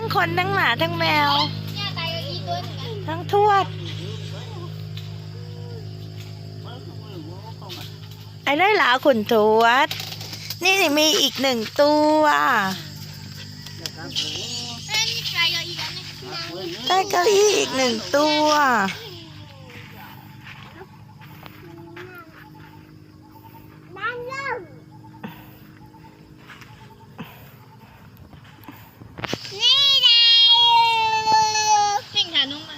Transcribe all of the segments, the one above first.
ทั้งคนทั้งหมาทั้งแมวเนี่ยตายกับอีตัวหนึงอะทั้งทวด ไอ้ได้หลาขุนทวดนี่มีอีกหนึ่งตัวเอ้ยนี่ตายกับอีอันนึงนางได้เก้าอี้อีกหนึ่งตัว นางเล่านี่ได้เพ่งขานุ่มมา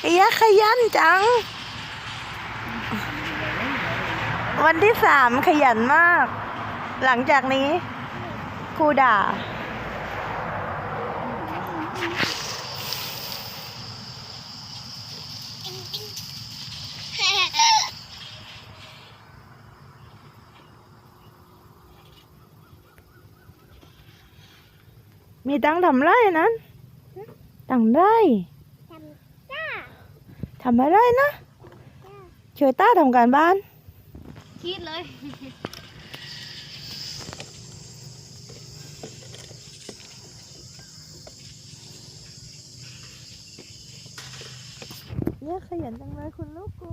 ไอ้ ยักษ์ขยันจัง วันที่สามขยันมาก หลังจากนี้ครูด่า มีตังทำไรนั้นตังไรทำจ้ ทำอะไรนะ ช่วยต้าทำการบ้าน คิดเลย เนี่ยขยันจังเลยคุณลูกกู